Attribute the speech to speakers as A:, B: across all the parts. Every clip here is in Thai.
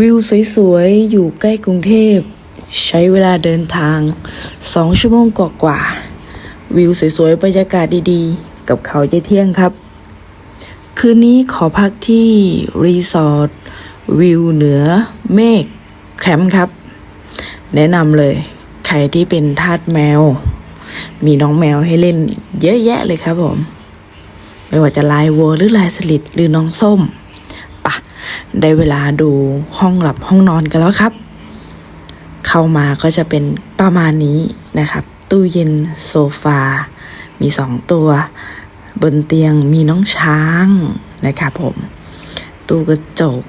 A: วิวสวยๆ อยู่ใกล้กรุงเทพ ใช้เวลาเดินทาง 2 ชั่วโมงกว่าๆวิวสวยๆ บรรยากาศดีๆ กับเขาเยเที่ยงครับ คืนนี้ขอพักที่รีสอร์ทวิวเหนือเมฆแคมป์ครับ แนะนำเลย ใครที่เป็นทาสแมว มีน้องแมวให้เล่นเยอะแยะเลยครับผม ไม่ว่าจะลายวัวหรือลายสลิดหรือน้องส้ม ได้เวลาดูห้องหลับห้องนอนกันแล้วครับ เข้ามาก็จะเป็นประมาณนี้นะครับ ตู้เย็นโซฟา มีสองตัว บนเตียงมีน้องช้างนะครับผม ตู้กระจก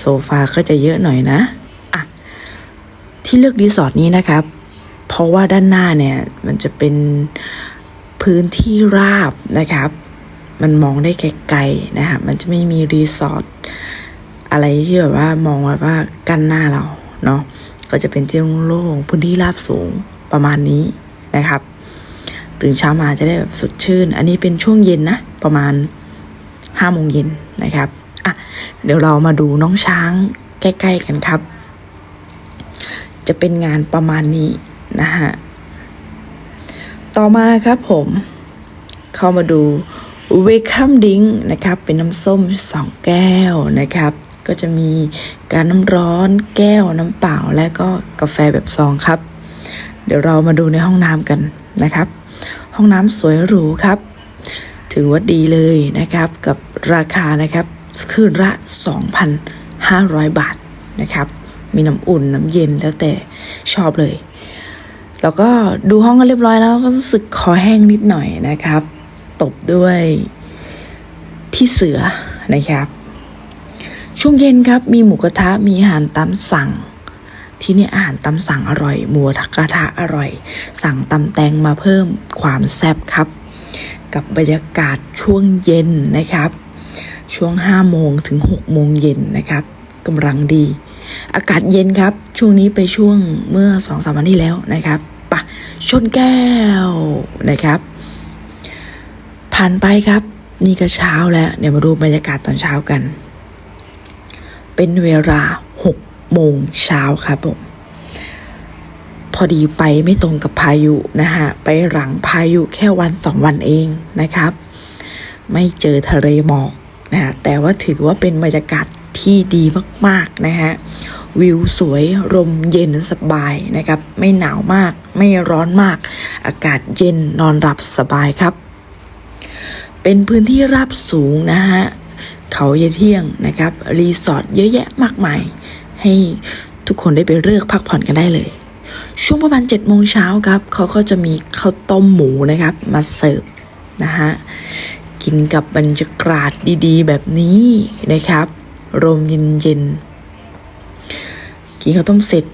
A: โซฟาก็จะเยอะหน่อยนะอะที่เลือกรีสอร์ทนี้นะครับ เพราะว่าด้านหน้าเนี่ยมันจะเป็นพื้นที่ราบนะครับ มันมองได้ไกลๆนะครับมันจะไม่มีรีสอร์ทอะไรที่แบบว่ามองไว้ว่ากั้นหน้าเราเนาะ ก็จะเป็นที่โล่งพื้นที่ราบสูงประมาณนี้นะครับ ตื่นเช้ามาจะได้แบบสดชื่น อันนี้เป็นช่วงเย็นนะ ประมาณห้าโมงเย็นนะครับอะเดี๋ยวเรามาดูน้องช้างใกล้ ๆ กันครับ จะเป็นงานประมาณนี้นะฮะ ต่อมาครับผม เข้ามาดู Welcome Drink นะครับเป็นน้ำส้มสองแก้วนะครับ ก็จะมีการน้ำร้อนแก้วน้ำเปล่าและก็กาแฟแบบซองครับ เดี๋ยวเรามาดูในห้องน้ำกันนะครับ ห้องน้ำสวยหรูครับ ถือว่าดีเลยนะครับกับราคานะครับคืนละ 2,500 บาทนะครับ มีน้ำอุ่นน้ำเย็นแล้วแต่ชอบเลย แล้วก็ดูห้องกันเรียบร้อยแล้วก็รู้สึกคอแห้งนิดหน่อยนะครับ ตบด้วยพี่เสือนะครับ ช่วงเย็นครับมีหมูกระทะมีอาหารตามสั่ง ที่นี่อาหารตามสั่งอร่อยหมูกระทะอร่อย สั่งตำแตงมาเพิ่มความแซ่บครับ กับบรรยากาศช่วงเย็นนะครับ ช่วง5โมงถึง6โมงเย็นนะครับกำลังดี อากาศเย็นครับ ช่วงนี้ไปช่วงเมื่อ2อสวันที่แล้วนะครับปะชนแก้วนะครับ ผ่านไปครับ นี่ก็เช้าแล้วเดี๋ยวมาดูบรรยากาศตอนเช้ากัน เป็นเวลา6โมงเช้าครับผมพอดีไปไม่ตรงกับพายุนะฮะไปหลังพายุแค่วันสองวันเองนะครับ ไม่เจอทะเลหมอกนะะแต่ว่าถือว่าเป็นบรรยากาศที่ดีมากๆนะฮะวิวสวยลมเย็นสบายนะครับ ไม่หนาวมาก ไม่ร้อนมาก อากาศเย็นนอนหลับสบายครับ เป็นพื้นที่ราบสูงนะฮะเขาเยเที่ยงนะครับรีสอร์ทเยอะแยะมากมาย ให้ทุกคนได้ไปเลือกพักผ่อนกันได้เลย ช่วงประมาณ7จ็ดโมงเช้าครับเขาก็จะมีข้าวต้มหมูนะครับ มาเสิร์ฟนะฮะกินกับบรรยากาศดีๆ แบบนี้นะครับลมเย็นๆกินข้าวต้มเสร็จ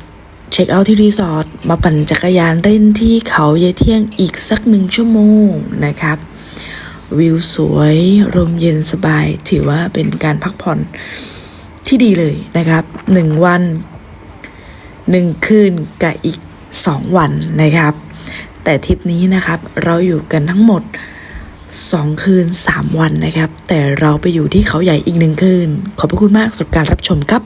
A: เช็คเอาท์ที่รีสอร์ทมาปั่นจักรยานเล่นที่เขาเยเที่ยงอีกสักหนึ่งชั่วโมงนะครับ วิวสวยลมเย็นสบาย ถือว่าเป็นการพักผ่อนที่ดีเลยนะครับหนึ่งวันหนึ่งคืนกับอีกสองวันนะครับ แต่ทริปนี้นะครับเราอยู่กันทั้งหมดสองคืนสามวันนะครับ แต่เราไปอยู่ที่เขาใหญ่อีกหนึ่งคืน ขอบพระคุณมากสำหรับการรับชมครับ